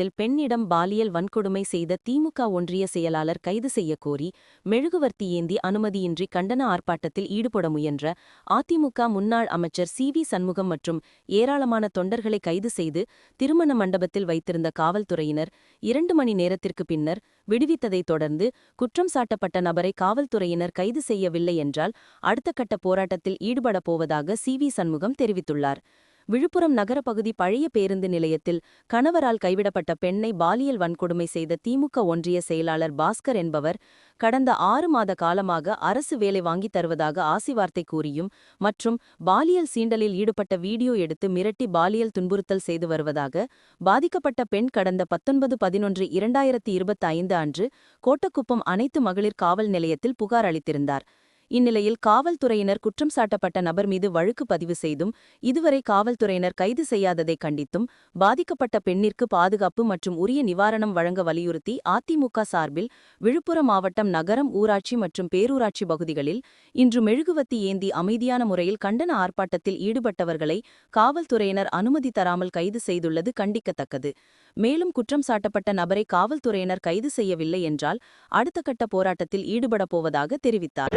மாவட்டத்தில் பெண்ணிடம் பாலியல் வன்கொடுமை செய்த திமுக ஒன்றிய செயலாளர் கைது செய்யக் கோரி மெழுகுவர்த்தி ஏந்தி அனுமதியின்றி கண்டன ஆர்ப்பாட்டத்தில் ஈடுபட முயன்ற அதிமுக முன்னாள் அமைச்சர் சி வி சண்முகம் மற்றும் ஏராளமான தொண்டர்களை கைது செய்து திருமண மண்டபத்தில் வைத்திருந்த காவல்துறையினர் இரண்டு மணி நேரத்திற்கு பின்னர் விடுவித்ததைத் தொடர்ந்து குற்றம் சாட்டப்பட்ட நபரை காவல்துறையினர் கைது செய்யவில்லை என்றால் அடுத்த கட்ட போராட்டத்தில் ஈடுபடப் போவதாக சி வி சண்முகம் தெரிவித்துள்ளார். விழுப்புரம் நகரப்பகுதி பழைய பேருந்து நிலையத்தில் கணவரால் கைவிடப்பட்ட பெண்ணை பாலியல் வன்கொடுமை செய்த திமுக ஒன்றிய செயலாளர் பாஸ்கர் என்பவர் கடந்த ஆறு மாத காலமாக அரசு வேலை வாங்கித் தருவதாக ஆசிவார்த்தை கூறியும் மற்றும் பாலியல் சீண்டலில் ஈடுபட்ட வீடியோ எடுத்து மிரட்டி பாலியல் துன்புறுத்தல் செய்து வருவதாக பாதிக்கப்பட்ட பெண் கடந்த பத்தொன்பது பதினொன்று இரண்டாயிரத்தி இருபத்தி ஐந்து அன்று கோட்டக்குப்பம் அனைத்து மகளிர் காவல் நிலையத்தில் புகார் அளித்திருந்தார். இந்நிலையில் காவல்துறையினர் குற்றம் சாட்டப்பட்ட நபர் மீது வழக்கு பதிவு செய்தும் இதுவரை காவல்துறையினர் கைது செய்யாததை கண்டித்தும் பாதிக்கப்பட்ட பெண்ணிற்கு பாதுகாப்பு மற்றும் உரிய நிவாரணம் வழங்க வலியுறுத்தி அதிமுக சார்பில் விழுப்புரம் மாவட்டம் நகரம் ஊராட்சி மற்றும் பேரூராட்சி பகுதிகளில் இன்று மெழுகுவத்தி ஏந்தி அமைதியான முறையில் கண்டன ஆர்ப்பாட்டத்தில் ஈடுபட்டவர்களை காவல்துறையினர் அனுமதி தராமல் கைது செய்துள்ளது கண்டிக்கத்தக்கது. மேலும் குற்றம் சாட்டப்பட்ட நபரை காவல்துறையினர் கைது செய்யவில்லை என்றால் அடுத்த கட்ட போராட்டத்தில் ஈடுபடப் போவதாக தெரிவித்தார்.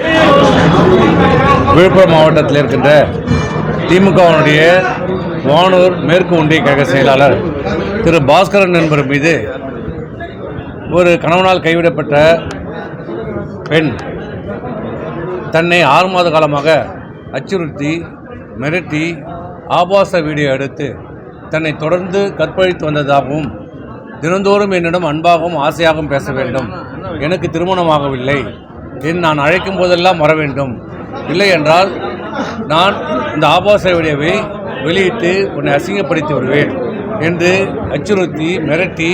விழுப்புரம் மாவட்டத்தில் இருக்கின்ற திமுகவினுடைய வானூர் மேற்கு ஒன்றிய கழக செயலாளர் திரு பாஸ்கரன் என்பவர் மீது ஒரு கணவனால் கைவிடப்பட்ட பெண் தன்னை ஆறு மாத காலமாக அச்சுறுத்தி மிரட்டி ஆபாச வீடியோ எடுத்து தன்னை தொடர்ந்து கற்பழித்து வந்ததாகவும் தினந்தோறும் என்னிடம் அன்பாகவும் ஆசையாகவும் பேச வேண்டும். எனக்கு திருமணமாகவில்லை. என் நான் அழைக்கும் போதெல்லாம் வர வேண்டும். இல்லை என்றால் நான் இந்த ஆபாச வீடியோவை வெளியிட்டு உன்னை அசிங்கப்படுத்தி வருவேன் என்று அச்சுறுத்தி மிரட்டி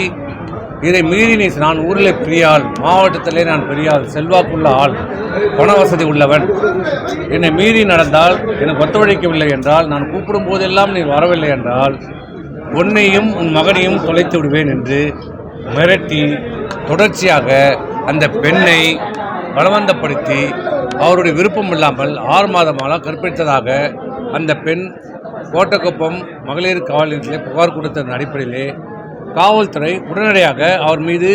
இதை மீறி நீ நான் ஊரில் பெரிய ஆள் மாவட்டத்திலே நான் பெரியாள் செல்வாக்குள்ள ஆள் பண வசதி உள்ளவன். என்னை மீறி நடந்தால் எனக்கு ஒத்துழைக்கவில்லை என்றால் நான் கூப்பிடும் போதெல்லாம் நீ வரவில்லை என்றால் உன்னையும் உன் மகனையும் தொலைத்து விடுவேன் என்று மிரட்டி தொடர்ச்சியாக அந்த பெண்ணை பலவந்தப்படுத்தி அவருடைய விருப்பம் இல்லாமல் ஆறு மாதமாக கற்பித்ததாக அந்த பெண் கோட்டக்குப்பம் மகளிர் காவல் நிலையத்திலே புகார் கொடுத்ததன் அடிப்படையிலே காவல்துறை உடனடியாக அவர் மீது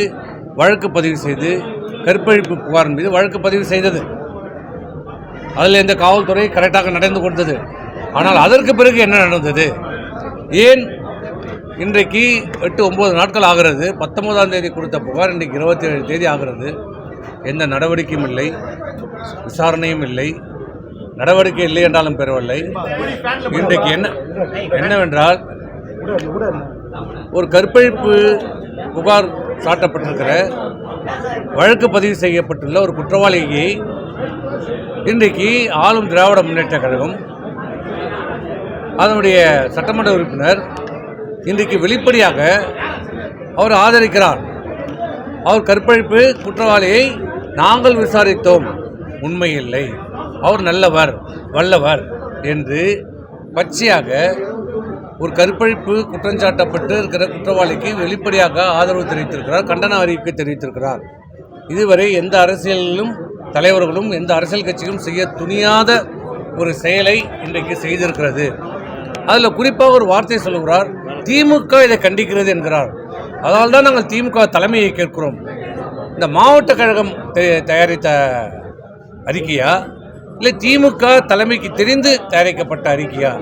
வழக்கு பதிவு செய்து கற்பழிப்பு புகார் மீது வழக்கு பதிவு செய்தது. அதில் இந்த காவல்துறை கரெக்டாக நடந்து கொண்டது. ஆனால் அதற்கு பிறகு என்ன நடந்தது? ஏன் இன்றைக்கு எட்டு ஒம்பது நாட்கள் ஆகிறது? பத்தொன்பதாம் தேதி கொடுத்த புகார் இன்றைக்கு இருபத்தி ஏழு தேதி ஆகிறது. எந்த நடவடிக்கையும் இல்லை விசாரணையும் இல்லை. நடவடிக்கை இல்லை என்றாலும் பெறவில்லை இன்றைக்கு என்ன என்னவென்றால் ஒரு கற்பழிப்பு புகார் சாட்டப்பட்டிருக்கிற வழக்கு பதிவு செய்யப்பட்டுள்ள ஒரு குற்றவாளியை இன்றைக்கு ஆளும் திராவிட முன்னேற்ற கழகம் அதனுடைய சட்டமன்ற உறுப்பினர் இன்றைக்கு வெளிப்படையாக அவர் ஆதரிக்கிறார். அவர் கற்பழிப்பு குற்றவாளியை நாங்கள் விசாரித்தோம். உண்மையில்லை. அவர் நல்லவர் வல்லவர் என்று பச்சையாக ஒரு கற்பழிப்பு குற்றஞ்சாட்டப்பட்டு இருக்கிற குற்றவாளிக்கு வெளிப்படையாக ஆதரவு தெரிவித்திருக்கிறார் கண்டன அறிவிக்கை தெரிவித்திருக்கிறார். இதுவரை எந்த அரசியலிலும் தலைவர்களும் எந்த அரசியல் கட்சியும் செய்ய துணியாத ஒரு செயலை இன்றைக்கு செய்திருக்கிறது. அதில் குறிப்பாக ஒரு வார்த்தை சொல்லுகிறார் திமுக இதை கண்டிக்கிறது என்கிறார். அதனால் தான் நாங்கள் திமுக தலைமையை கேட்கிறோம். இந்த மாவட்ட கழகம் தயாரித்த அறிக்கையா? இல்லை திமுக தலைமைக்கு தெரிந்து தயாரிக்கப்பட்ட அறிக்கையா?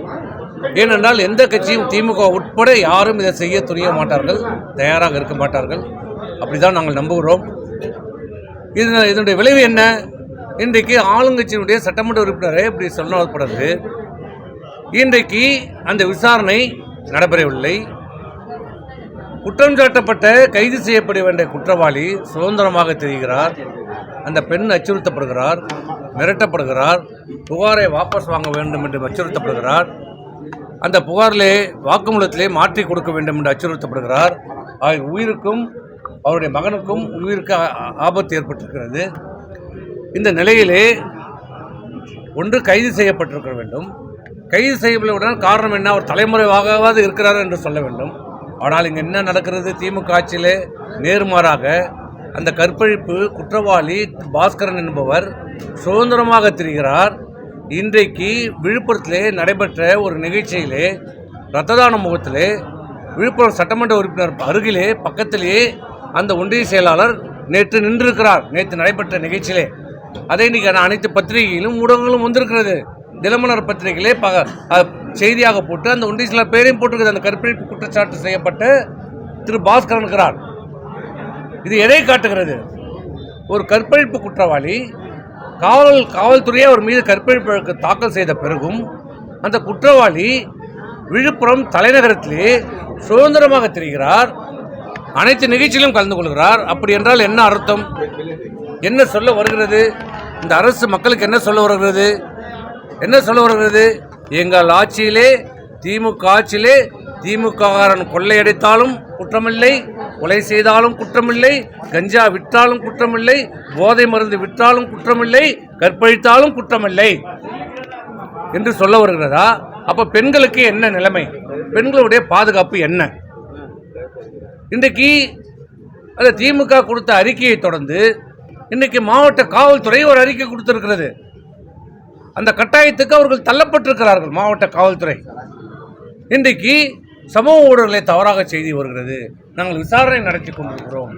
ஏனென்றால் எந்த கட்சியும் திமுக உட்பட யாரும் இதை செய்ய துணிய மாட்டார்கள் தயாராக இருக்க மாட்டார்கள். அப்படிதான் நாங்கள் நம்புகிறோம். இது இதனுடைய விளைவு என்ன? இன்றைக்கு ஆளுங்கட்சியினுடைய சட்டமன்ற உறுப்பினரை இப்படி சொல்லப்படுறது இன்றைக்கு அந்த விசாரணை நடைபெறவில்லை. குற்றம் சாட்டப்பட்ட கைது செய்யப்பட வேண்டிய குற்றவாளி சுதந்திரமாக தெரிகிறார். அந்த பெண் அச்சுறுத்தப்படுகிறார் மிரட்டப்படுகிறார் புகாரை வாபஸ் வாங்க வேண்டும் என்று அச்சுறுத்தப்படுகிறார். அந்த புகாரிலே வாக்குமூலத்திலே மாற்றி கொடுக்க வேண்டும் என்று அச்சுறுத்தப்படுகிறார். அவர் உயிருக்கும் அவருடைய மகனுக்கும் உயிருக்கு ஆபத்து ஏற்பட்டிருக்கிறது. இந்த நிலையிலே ஒன்று கைது செய்யப்பட்டிருக்க வேண்டும். கைது செய்யப்படவுடன் காரணம் என்ன? அவர் தலைமுறைவாகவாது இருக்கிறார் என்று சொல்ல வேண்டும். ஆனால் இங்கே என்ன நடக்கிறது? திமுக ஆட்சியிலே நேர்மாறாக அந்த கற்பழிப்பு குற்றவாளி பாஸ்கரன் என்பவர் சுதந்திரமாக திரிகிறார். இன்றைக்கு விழுப்புரத்திலே நடைபெற்ற ஒரு நிகழ்ச்சியிலே ரத்ததான முகத்திலே விழுப்புரம் சட்டமன்ற உறுப்பினர் அருகிலே பக்கத்திலேயே அந்த ஒன்றிய செயலாளர் நேற்று நின்றிருக்கிறார். நேற்று நடைபெற்ற நிகழ்ச்சியிலே. அதை இன்னைக்கு அனைத்து பத்திரிகையிலும் ஊடகங்களும் வந்திருக்கிறது. தினமலர் பத்திரிகையிலே ப செய்தியாக போட்டு அந்த ஒன்றிய சில பேரையும் போட்டிருக்குது. அந்த கற்பழிப்பு குற்றச்சாட்டு செய்யப்பட்ட திரு பாஸ்கரன் இருக்கிறார். இது எதை காட்டுகிறது? ஒரு கற்பழிப்பு குற்றவாளி காவல் காவல்துறையே அவர் மீது கற்பழிப்பு வழக்கு தாக்கல் செய்த பிறகும் அந்த குற்றவாளி விழுப்புரம் தலைநகரத்திலே சுதந்திரமாக திரிகிறார். அனைத்து நிகழ்ச்சியிலும் கலந்து கொள்கிறார். அப்படி என்றால் என்ன அர்த்தம்? என்ன சொல்ல வருகிறது? இந்த அரசு மக்களுக்கு என்ன சொல்ல வருகிறது? என்ன சொல்ல வருகிறது? எங்கள் ஆட்சியிலே திமுக ஆட்சியிலே திமுககாரன் கொள்ளையடித்தாலும் குற்றமில்லை கொலை செய்தாலும் குற்றமில்லை கஞ்சா விற்றாலும் குற்றமில்லை போதை மருந்து விற்றாலும் குற்றமில்லை கற்பழித்தாலும் குற்றமில்லை என்று சொல்ல வருகிறதா? அப்ப பெண்களுக்கு என்ன நிலைமை? பெண்களுடைய பாதுகாப்பு என்ன? இன்றைக்கு அந்த திமுக கொடுத்த அறிக்கையை தொடர்ந்து இன்றைக்கு மாவட்ட காவல்துறை ஒரு அறிக்கை கொடுத்திருக்கிறது. அந்த கட்டாயத்துக்கு அவர்கள் தள்ளப்பட்டிருக்கிறார்கள் மாவட்ட காவல்துறை. இன்றைக்கு சமூக ஊடகங்களை தவறாக செய்தி வருகிறது. நாங்கள் விசாரணை நடத்தி கொண்டிருக்கிறோம்.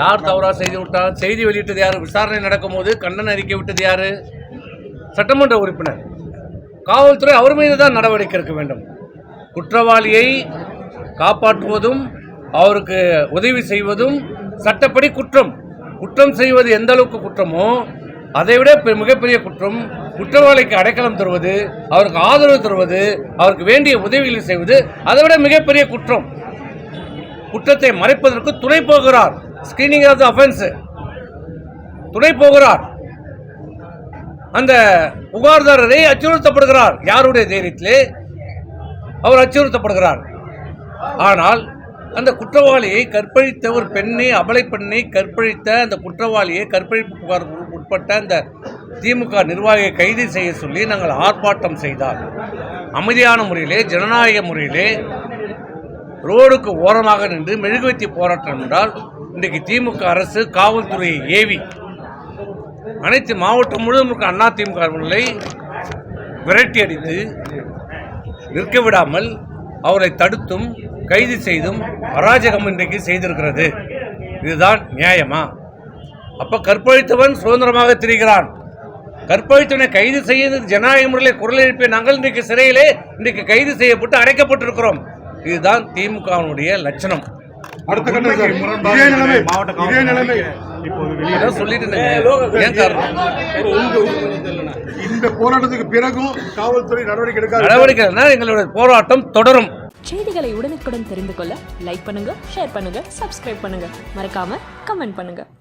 யார் தவறாக செய்தி விட்டால் செய்தி வெளியிட்டது யார்? விசாரணை நடக்கும்போது கண்டன அறிக்கை விட்டது யார்? சட்டமன்ற உறுப்பினர். காவல்துறை அவர் மீது தான் நடவடிக்கை எடுக்க வேண்டும். குற்றவாளியை காப்பாற்றுவதும் அவருக்கு உதவி செய்வதும் சட்டப்படி குற்றம். குற்றம் செய்வது எந்த அளவுக்கு குற்றமோ அதைவிட பெ- மிகப்பெரிய குற்றம் குற்றவாளிக்கு அடைக்கலம் தருவது அவருக்கு ஆதரவு தருவது அவருக்கு வேண்டிய உதவிகளை செய்வது அதை விட மிகப்பெரிய குற்றம். குற்றத்தை மறைப்பதற்கு துணை போகிறார். ஸ்கிரீனிங் ஆஃப் த அஃபென்ஸ் துணை போகிறார். அந்த புகார்தாரரை அச்சுறுத்தப்படுகிறார். யாருடைய தைரியத்திலே? அவர் அச்சுறுத்தப்படுகிறார். ஆனால் அந்த குற்றவாளியை கற்பழித்த ஒரு பெண்ணை அபலை பெண்ணை கற்பழித்த அந்த குற்றவாளியை கற்பழிப்பு புகார் மேற்பட்ட அந்த திமுக நிர்வாகியை கைது செய்ய சொல்லி நாங்கள் ஆர்ப்பாட்டம் செய்தால் அமைதியான முறையிலே ஜனநாயக முறையிலே ரோடுக்கு ஓரமாக நின்று மெழுகுவத்தி போராட்டம் என்றால் இன்றைக்கு திமுக அரசு காவல்துறையை ஏவி அனைத்து மாவட்டம் முழுவதும் இருக்க அண்ணா திமுகவினரை விரட்டி அடித்து நிற்க விடாமல் அவரை தடுத்தும் கைது செய்தும் அராஜகம் இன்றைக்கு செய்திருக்கிறது. இதுதான் நியாயமா? அப்ப கற்பழித்தவன் சுதந்திரமாக திரிகிறான். கற்பழித்தவனை கைது செய்து ஜனநாயக முறையில் குரல் எழுப்பிய நாங்கள் இன்றைக்கு சிறையிலே இன்றைக்கு கைது செய்யப்பட்டு அடைக்கப்பட்டிருக்கிறோம். இதுதான் திமுகவினுடைய லட்சணம். இந்த போராட்டத்துக்கு பிறகும் காவல்துறை நடவடிக்கை எடுக்காது. நடவடிக்கைனா எங்களுடைய போராட்டம் தொடரும். செய்திகளை உடனுக்குடன் தெரிந்து கொள்ள லைக் பண்ணுங்க ஷேர் பண்ணுங்க சப்ஸ்கிரைப் பண்ணுங்க. மறக்காம கமெண்ட் பண்ணுங்க.